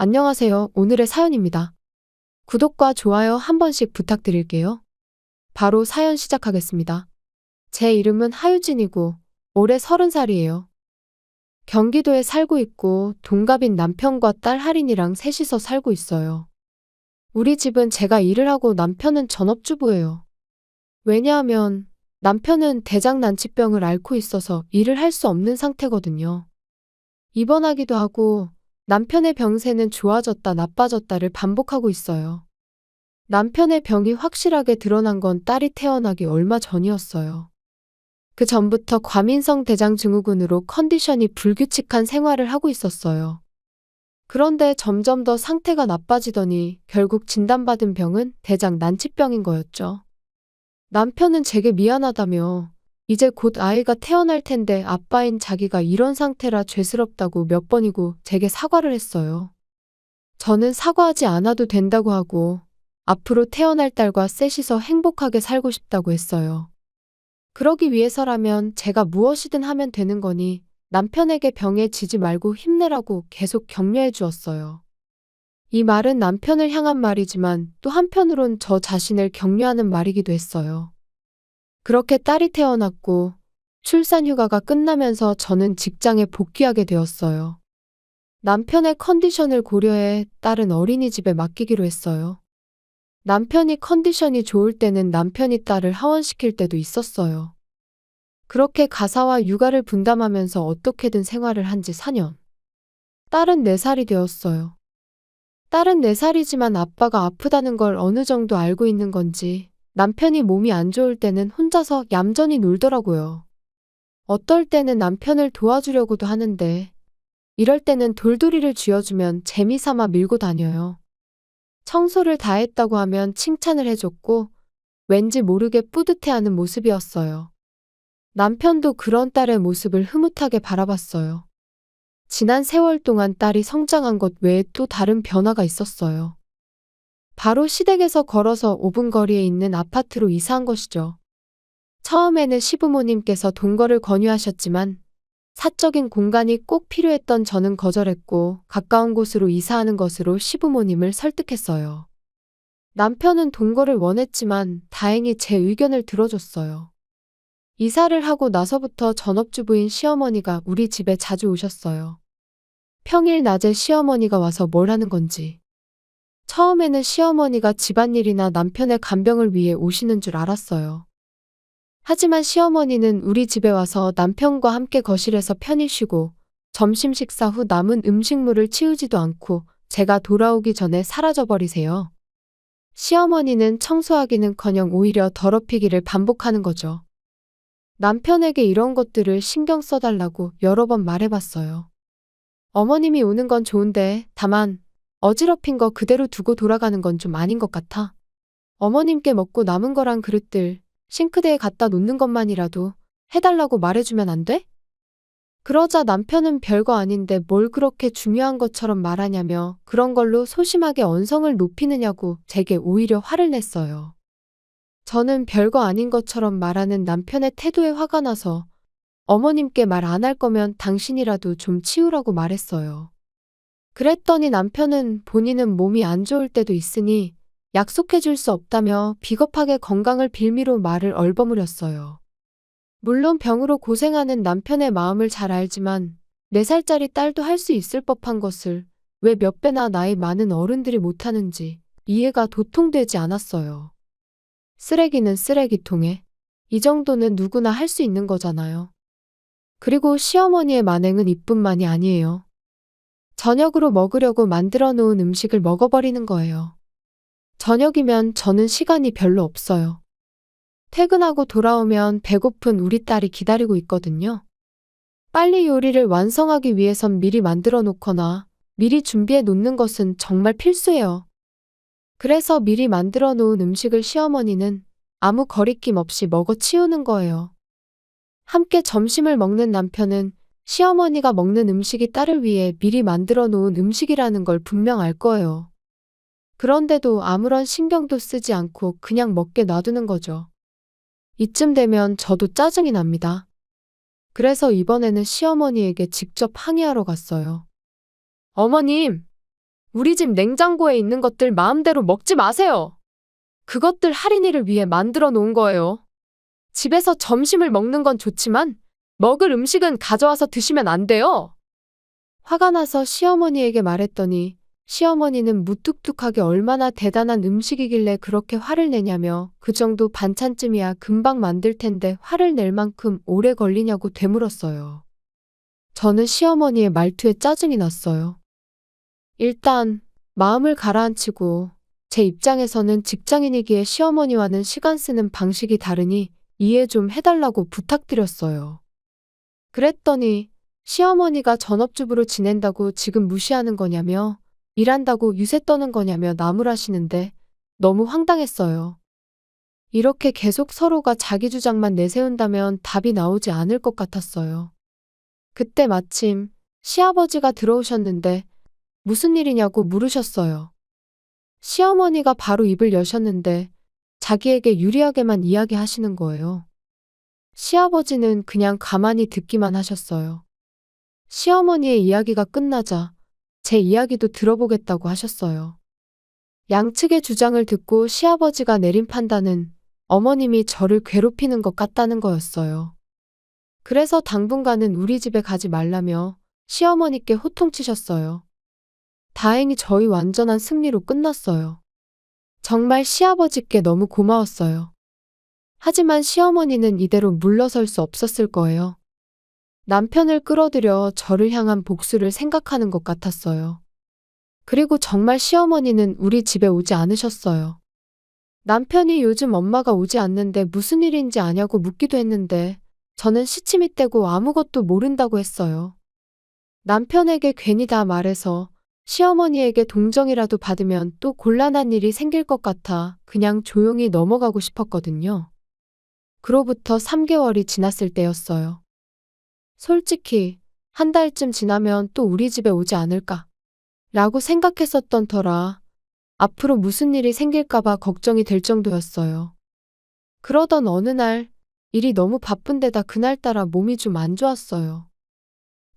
안녕하세요. 오늘의 사연입니다. 구독과 좋아요 한 번씩 부탁드릴게요. 바로 사연 시작하겠습니다. 제 이름은 하유진이고 올해 30살이에요. 경기도에 살고 있고 동갑인 남편과 딸 할인이랑 셋이서 살고 있어요. 우리 집은 제가 일을 하고 남편은 전업주부예요. 왜냐하면 남편은 대장난치병을 앓고 있어서 일을 할 수 없는 상태거든요. 입원하기도 하고 남편의 병세는 좋아졌다 나빠졌다를 반복하고 있어요. 남편의 병이 확실하게 드러난 건 딸이 태어나기 얼마 전이었어요. 그 전부터 과민성 대장증후군으로 컨디션이 불규칙한 생활을 하고 있었어요. 그런데 점점 더 상태가 나빠지더니 결국 진단받은 병은 대장 난치병인 거였죠. 남편은 제게 미안하다며 이제 곧 아이가 태어날 텐데 아빠인 자기가 이런 상태라 죄스럽다고 몇 번이고 제게 사과를 했어요. 저는 사과하지 않아도 된다고 하고 앞으로 태어날 딸과 셋이서 행복하게 살고 싶다고 했어요. 그러기 위해서라면 제가 무엇이든 하면 되는 거니 남편에게 병에 지지 말고 힘내라고 계속 격려해 주었어요. 이 말은 남편을 향한 말이지만 또 한편으론 저 자신을 격려하는 말이기도 했어요. 그렇게 딸이 태어났고 출산 휴가가 끝나면서 저는 직장에 복귀하게 되었어요. 남편의 컨디션을 고려해 딸은 어린이집에 맡기기로 했어요. 남편이 컨디션이 좋을 때는 남편이 딸을 하원시킬 때도 있었어요. 그렇게 가사와 육아를 분담하면서 어떻게든 생활을 한 지 4년. 딸은 4살이 되었어요. 딸은 4살이지만 아빠가 아프다는 걸 어느 정도 알고 있는 건지 남편이 몸이 안 좋을 때는 혼자서 얌전히 놀더라고요. 어떨 때는 남편을 도와주려고도 하는데 이럴 때는 돌돌이를 쥐어주면 재미삼아 밀고 다녀요. 청소를 다 했다고 하면 칭찬을 해줬고 왠지 모르게 뿌듯해하는 모습이었어요. 남편도 그런 딸의 모습을 흐뭇하게 바라봤어요. 지난 세월 동안 딸이 성장한 것 외에 또 다른 변화가 있었어요. 바로 시댁에서 걸어서 5분 거리에 있는 아파트로 이사한 것이죠. 처음에는 시부모님께서 동거를 권유하셨지만 사적인 공간이 꼭 필요했던 저는 거절했고 가까운 곳으로 이사하는 것으로 시부모님을 설득했어요. 남편은 동거를 원했지만 다행히 제 의견을 들어줬어요. 이사를 하고 나서부터 전업주부인 시어머니가 우리 집에 자주 오셨어요. 평일 낮에 시어머니가 와서 뭘 하는 건지. 처음에는 시어머니가 집안일이나 남편의 간병을 위해 오시는 줄 알았어요. 하지만 시어머니는 우리 집에 와서 남편과 함께 거실에서 편히 쉬고 점심 식사 후 남은 음식물을 치우지도 않고 제가 돌아오기 전에 사라져버리세요. 시어머니는 청소하기는커녕 오히려 더럽히기를 반복하는 거죠. 남편에게 이런 것들을 신경 써달라고 여러 번 말해봤어요. 어머님이 오는 건 좋은데 다만 어지럽힌 거 그대로 두고 돌아가는 건 좀 아닌 것 같아. 어머님께 먹고 남은 거랑 그릇들 싱크대에 갖다 놓는 것만이라도 해달라고 말해주면 안 돼? 그러자 남편은 별거 아닌데 뭘 그렇게 중요한 것처럼 말하냐며 그런 걸로 소심하게 언성을 높이느냐고 제게 오히려 화를 냈어요. 저는 별거 아닌 것처럼 말하는 남편의 태도에 화가 나서 어머님께 말 안 할 거면 당신이라도 좀 치우라고 말했어요. 그랬더니 남편은 본인은 몸이 안 좋을 때도 있으니 약속해 줄 수 없다며 비겁하게 건강을 빌미로 말을 얼버무렸어요. 물론 병으로 고생하는 남편의 마음을 잘 알지만 4살짜리 딸도 할 수 있을 법한 것을 왜 몇 배나 나이 많은 어른들이 못하는지 이해가 도통되지 않았어요. 쓰레기는 쓰레기통에 이 정도는 누구나 할 수 있는 거잖아요. 그리고 시어머니의 만행은 이뿐만이 아니에요. 저녁으로 먹으려고 만들어 놓은 음식을 먹어버리는 거예요. 저녁이면 저는 시간이 별로 없어요. 퇴근하고 돌아오면 배고픈 우리 딸이 기다리고 있거든요. 빨리 요리를 완성하기 위해선 미리 만들어 놓거나 미리 준비해 놓는 것은 정말 필수예요. 그래서 미리 만들어 놓은 음식을 시어머니는 아무 거리낌 없이 먹어 치우는 거예요. 함께 점심을 먹는 남편은 시어머니가 먹는 음식이 딸을 위해 미리 만들어 놓은 음식이라는 걸 분명 알 거예요. 그런데도 아무런 신경도 쓰지 않고 그냥 먹게 놔두는 거죠. 이쯤 되면 저도 짜증이 납니다. 그래서 이번에는 시어머니에게 직접 항의하러 갔어요. 어머님, 우리 집 냉장고에 있는 것들 마음대로 먹지 마세요. 그것들 할인이를 위해 만들어 놓은 거예요. 집에서 점심을 먹는 건 좋지만 먹을 음식은 가져와서 드시면 안 돼요. 화가 나서 시어머니에게 말했더니 시어머니는 무뚝뚝하게 얼마나 대단한 음식이길래 그렇게 화를 내냐며 그 정도 반찬쯤이야 금방 만들 텐데 화를 낼 만큼 오래 걸리냐고 되물었어요. 저는 시어머니의 말투에 짜증이 났어요. 일단 마음을 가라앉히고 제 입장에서는 직장인이기에 시어머니와는 시간 쓰는 방식이 다르니 이해 좀 해달라고 부탁드렸어요. 그랬더니 시어머니가 전업주부로 지낸다고 지금 무시하는 거냐며 일한다고 유세 떠는 거냐며 나무라시는데 너무 황당했어요. 이렇게 계속 서로가 자기 주장만 내세운다면 답이 나오지 않을 것 같았어요. 그때 마침 시아버지가 들어오셨는데 무슨 일이냐고 물으셨어요. 시어머니가 바로 입을 여셨는데 자기에게 유리하게만 이야기하시는 거예요. 시아버지는 그냥 가만히 듣기만 하셨어요. 시어머니의 이야기가 끝나자 제 이야기도 들어보겠다고 하셨어요. 양측의 주장을 듣고 시아버지가 내린 판단은 어머님이 저를 괴롭히는 것 같다는 거였어요. 그래서 당분간은 우리 집에 가지 말라며 시어머니께 호통치셨어요. 다행히 저희 완전한 승리로 끝났어요. 정말 시아버지께 너무 고마웠어요. 하지만 시어머니는 이대로 물러설 수 없었을 거예요. 남편을 끌어들여 저를 향한 복수를 생각하는 것 같았어요. 그리고 정말 시어머니는 우리 집에 오지 않으셨어요. 남편이 요즘 엄마가 오지 않는데 무슨 일인지 아냐고 묻기도 했는데 저는 시침이 떼고 아무것도 모른다고 했어요. 남편에게 괜히 다 말해서 시어머니에게 동정이라도 받으면 또 곤란한 일이 생길 것 같아 그냥 조용히 넘어가고 싶었거든요. 그로부터 3개월이 지났을 때였어요. 솔직히 한 달쯤 지나면 또 우리 집에 오지 않을까? 라고 생각했었던 터라 앞으로 무슨 일이 생길까봐 걱정이 될 정도였어요. 그러던 어느 날 일이 너무 바쁜데다 그날따라 몸이 좀 안 좋았어요.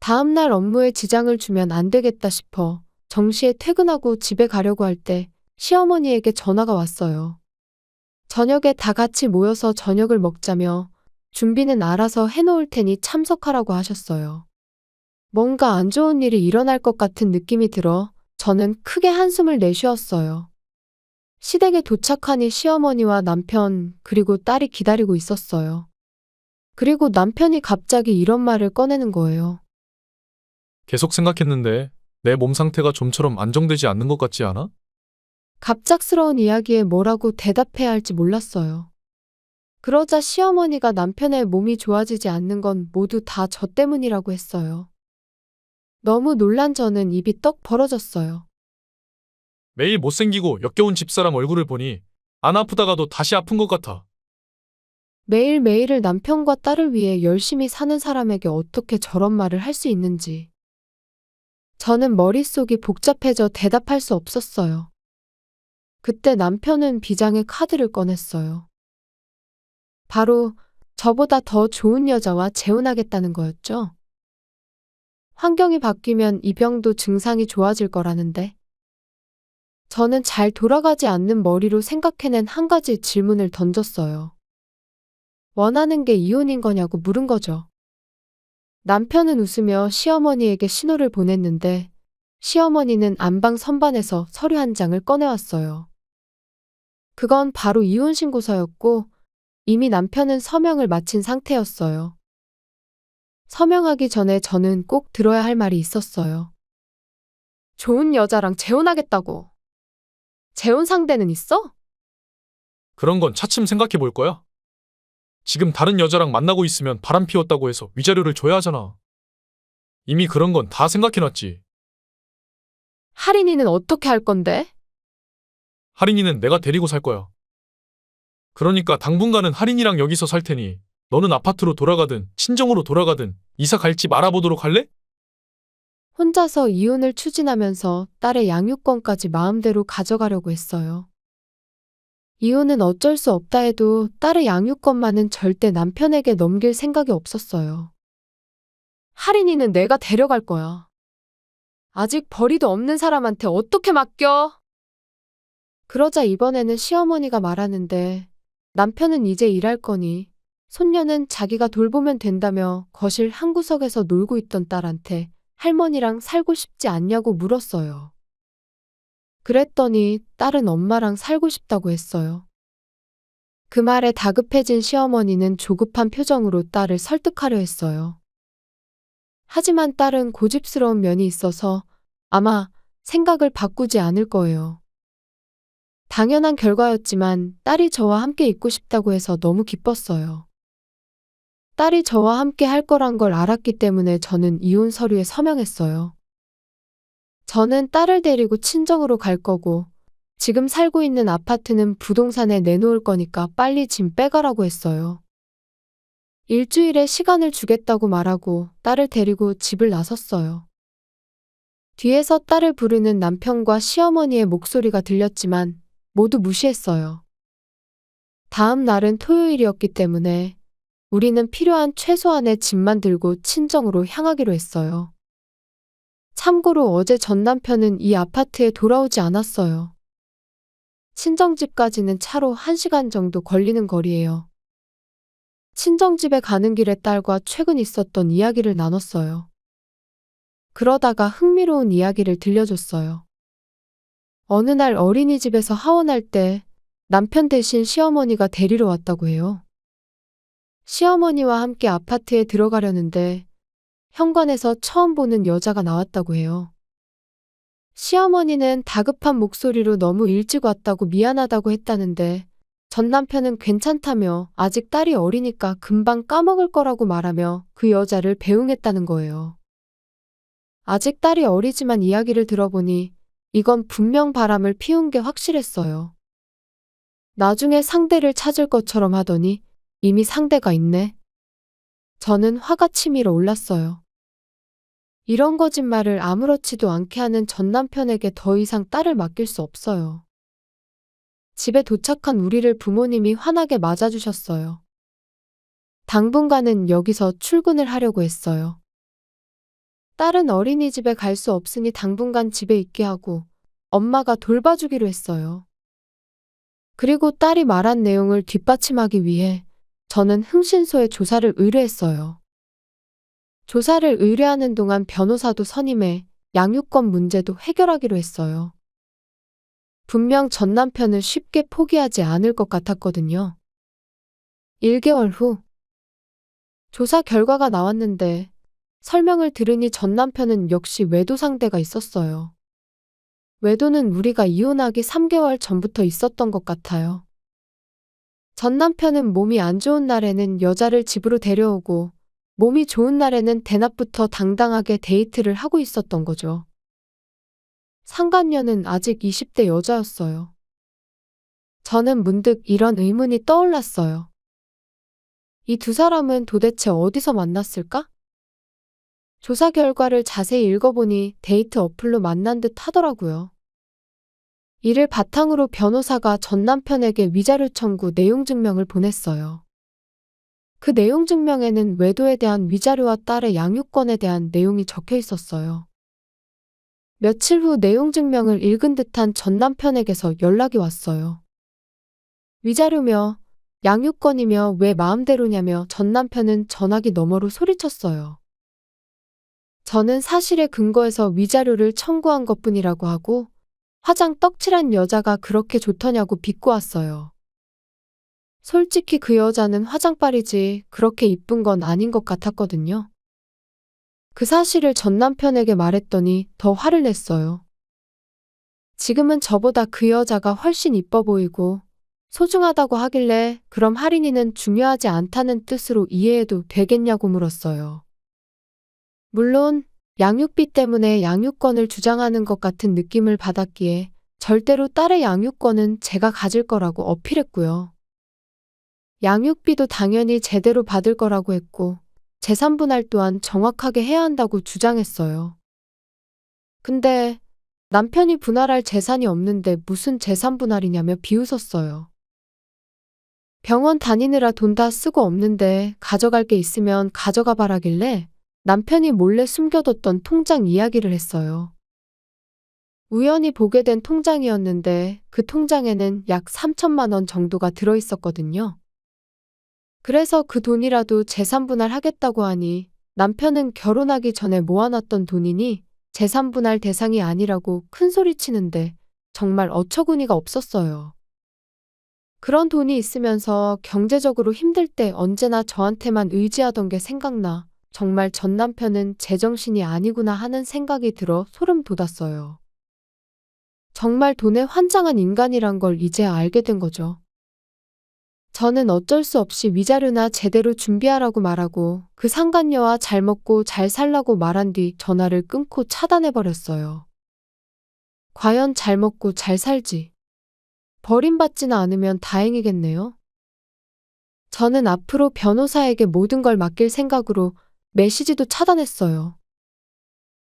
다음날 업무에 지장을 주면 안 되겠다 싶어 정시에 퇴근하고 집에 가려고 할 때 시어머니에게 전화가 왔어요. 저녁에 다 같이 모여서 저녁을 먹자며 준비는 알아서 해놓을 테니 참석하라고 하셨어요. 뭔가 안 좋은 일이 일어날 것 같은 느낌이 들어 저는 크게 한숨을 내쉬었어요. 시댁에 도착하니 시어머니와 남편, 그리고 딸이 기다리고 있었어요. 그리고 남편이 갑자기 이런 말을 꺼내는 거예요. 계속 생각했는데 내 몸 상태가 좀처럼 안정되지 않는 것 같지 않아? 갑작스러운 이야기에 뭐라고 대답해야 할지 몰랐어요. 그러자 시어머니가 남편의 몸이 좋아지지 않는 건 모두 다 저 때문이라고 했어요. 너무 놀란 저는 입이 떡 벌어졌어요. 매일 못생기고 역겨운 집사람 얼굴을 보니 안 아프다가도 다시 아픈 것 같아. 매일매일을 남편과 딸을 위해 열심히 사는 사람에게 어떻게 저런 말을 할 수 있는지. 저는 머릿속이 복잡해져 대답할 수 없었어요. 그때 남편은 비장의 카드를 꺼냈어요. 바로 저보다 더 좋은 여자와 재혼하겠다는 거였죠. 환경이 바뀌면 이 병도 증상이 좋아질 거라는데. 저는 잘 돌아가지 않는 머리로 생각해낸 한 가지 질문을 던졌어요. 원하는 게 이혼인 거냐고 물은 거죠. 남편은 웃으며 시어머니에게 신호를 보냈는데 시어머니는 안방 선반에서 서류 한 장을 꺼내왔어요. 그건 바로 이혼 신고서였고 이미 남편은 서명을 마친 상태였어요. 서명하기 전에 저는 꼭 들어야 할 말이 있었어요. 좋은 여자랑 재혼하겠다고. 재혼 상대는 있어? 그런 건 차츰 생각해 볼 거야. 지금 다른 여자랑 만나고 있으면 바람 피웠다고 해서 위자료를 줘야 하잖아. 이미 그런 건 다 생각해놨지. 할인이는 어떻게 할 건데? 할인이는 내가 데리고 살 거야. 그러니까 당분간은 할인이랑 여기서 살 테니 너는 아파트로 돌아가든 친정으로 돌아가든 이사 갈 집 알아보도록 할래? 혼자서 이혼을 추진하면서 딸의 양육권까지 마음대로 가져가려고 했어요. 이혼은 어쩔 수 없다 해도 딸의 양육권만은 절대 남편에게 넘길 생각이 없었어요. 할인이는 내가 데려갈 거야. 아직 벌이도 없는 사람한테 어떻게 맡겨? 그러자 이번에는 시어머니가 말하는데 남편은 이제 일할 거니 손녀는 자기가 돌보면 된다며 거실 한 구석에서 놀고 있던 딸한테 할머니랑 살고 싶지 않냐고 물었어요. 그랬더니 딸은 엄마랑 살고 싶다고 했어요. 그 말에 다급해진 시어머니는 조급한 표정으로 딸을 설득하려 했어요. 하지만 딸은 고집스러운 면이 있어서 아마 생각을 바꾸지 않을 거예요. 당연한 결과였지만 딸이 저와 함께 있고 싶다고 해서 너무 기뻤어요. 딸이 저와 함께 할 거란 걸 알았기 때문에 저는 이혼 서류에 서명했어요. 저는 딸을 데리고 친정으로 갈 거고 지금 살고 있는 아파트는 부동산에 내놓을 거니까 빨리 짐 빼가라고 했어요. 일주일의 시간을 주겠다고 말하고 딸을 데리고 집을 나섰어요. 뒤에서 딸을 부르는 남편과 시어머니의 목소리가 들렸지만 모두 무시했어요. 다음 날은 토요일이었기 때문에 우리는 필요한 최소한의 짐만 들고 친정으로 향하기로 했어요. 참고로 어제 전 남편은 이 아파트에 돌아오지 않았어요. 친정집까지는 차로 1시간 정도 걸리는 거리예요. 친정집에 가는 길에 딸과 최근 있었던 이야기를 나눴어요. 그러다가 흥미로운 이야기를 들려줬어요. 어느 날 어린이집에서 하원할 때 남편 대신 시어머니가 데리러 왔다고 해요. 시어머니와 함께 아파트에 들어가려는데 현관에서 처음 보는 여자가 나왔다고 해요. 시어머니는 다급한 목소리로 너무 일찍 왔다고 미안하다고 했다는데 전 남편은 괜찮다며 아직 딸이 어리니까 금방 까먹을 거라고 말하며 그 여자를 배웅했다는 거예요. 아직 딸이 어리지만 이야기를 들어보니 이건 분명 바람을 피운 게 확실했어요. 나중에 상대를 찾을 것처럼 하더니 이미 상대가 있네. 저는 화가 치밀어 올랐어요. 이런 거짓말을 아무렇지도 않게 하는 전 남편에게 더 이상 딸을 맡길 수 없어요. 집에 도착한 우리를 부모님이 환하게 맞아주셨어요. 당분간은 여기서 출근을 하려고 했어요. 딸은 어린이집에 갈 수 없으니 당분간 집에 있게 하고 엄마가 돌봐주기로 했어요. 그리고 딸이 말한 내용을 뒷받침하기 위해 저는 흥신소에 조사를 의뢰했어요. 조사를 의뢰하는 동안 변호사도 선임해 양육권 문제도 해결하기로 했어요. 분명 전 남편은 쉽게 포기하지 않을 것 같았거든요. 1개월 후 조사 결과가 나왔는데 설명을 들으니 전 남편은 역시 외도 상대가 있었어요. 외도는 우리가 이혼하기 3개월 전부터 있었던 것 같아요. 전 남편은 몸이 안 좋은 날에는 여자를 집으로 데려오고 몸이 좋은 날에는 대낮부터 당당하게 데이트를 하고 있었던 거죠. 상간녀는 아직 20대 여자였어요. 저는 문득 이런 의문이 떠올랐어요. 이 두 사람은 도대체 어디서 만났을까? 조사 결과를 자세히 읽어보니 데이트 어플로 만난 듯 하더라고요. 이를 바탕으로 변호사가 전 남편에게 위자료 청구 내용 증명을 보냈어요. 그 내용 증명에는 외도에 대한 위자료와 딸의 양육권에 대한 내용이 적혀 있었어요. 며칠 후 내용 증명을 읽은 듯한 전 남편에게서 연락이 왔어요. 위자료며 양육권이며 왜 마음대로냐며 전 남편은 전화기 너머로 소리쳤어요. 저는 사실에 근거해서 위자료를 청구한 것 뿐이라고 하고 화장 떡칠한 여자가 그렇게 좋더냐고 비꼬았어요. 솔직히 그 여자는 화장빨이지 그렇게 이쁜 건 아닌 것 같았거든요. 그 사실을 전 남편에게 말했더니 더 화를 냈어요. 지금은 저보다 그 여자가 훨씬 이뻐 보이고 소중하다고 하길래 그럼 할인이는 중요하지 않다는 뜻으로 이해해도 되겠냐고 물었어요. 물론 양육비 때문에 양육권을 주장하는 것 같은 느낌을 받았기에 절대로 딸의 양육권은 제가 가질 거라고 어필했고요. 양육비도 당연히 제대로 받을 거라고 했고 재산분할 또한 정확하게 해야 한다고 주장했어요. 근데 남편이 분할할 재산이 없는데 무슨 재산분할이냐며 비웃었어요. 병원 다니느라 돈 다 쓰고 없는데 가져갈 게 있으면 가져가 바라길래 남편이 몰래 숨겨뒀던 통장 이야기를 했어요. 우연히 보게 된 통장이었는데 그 통장에는 약 3천만 원 정도가 들어 있었거든요. 그래서 그 돈이라도 재산분할 하겠다고 하니 남편은 결혼하기 전에 모아놨던 돈이니 재산분할 대상이 아니라고 큰 소리 치는데 정말 어처구니가 없었어요. 그런 돈이 있으면서 경제적으로 힘들 때 언제나 저한테만 의지하던 게 생각나 정말 전 남편은 제정신이 아니구나 하는 생각이 들어 소름 돋았어요. 정말 돈에 환장한 인간이란 걸 이제 알게 된 거죠. 저는 어쩔 수 없이 위자료나 제대로 준비하라고 말하고 그 상간녀와 잘 먹고 잘 살라고 말한 뒤 전화를 끊고 차단해버렸어요. 과연 잘 먹고 잘 살지. 버림받지는 않으면 다행이겠네요. 저는 앞으로 변호사에게 모든 걸 맡길 생각으로 메시지도 차단했어요.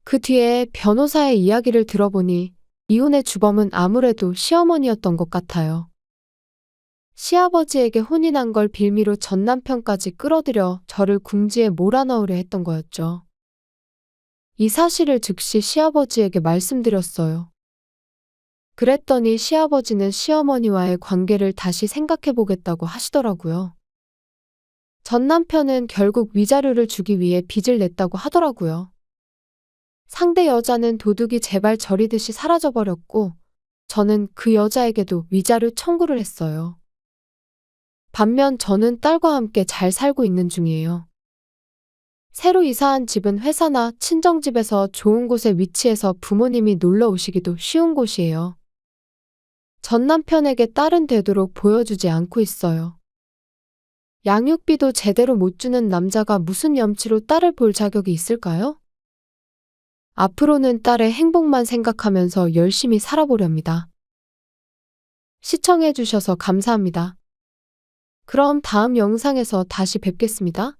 그 뒤에 변호사의 이야기를 들어보니 이혼의 주범은 아무래도 시어머니였던 것 같아요. 시아버지에게 혼이 난 걸 빌미로 전 남편까지 끌어들여 저를 궁지에 몰아넣으려 했던 거였죠. 이 사실을 즉시 시아버지에게 말씀드렸어요. 그랬더니 시아버지는 시어머니와의 관계를 다시 생각해 보겠다고 하시더라고요. 전 남편은 결국 위자료를 주기 위해 빚을 냈다고 하더라고요. 상대 여자는 도둑이 제발 저리듯이 사라져버렸고, 저는 그 여자에게도 위자료 청구를 했어요. 반면 저는 딸과 함께 잘 살고 있는 중이에요. 새로 이사한 집은 회사나 친정집에서 좋은 곳에 위치해서 부모님이 놀러 오시기도 쉬운 곳이에요. 전 남편에게 딸은 되도록 보여주지 않고 있어요. 양육비도 제대로 못 주는 남자가 무슨 염치로 딸을 볼 자격이 있을까요? 앞으로는 딸의 행복만 생각하면서 열심히 살아보렵니다. 시청해주셔서 감사합니다. 그럼 다음 영상에서 다시 뵙겠습니다.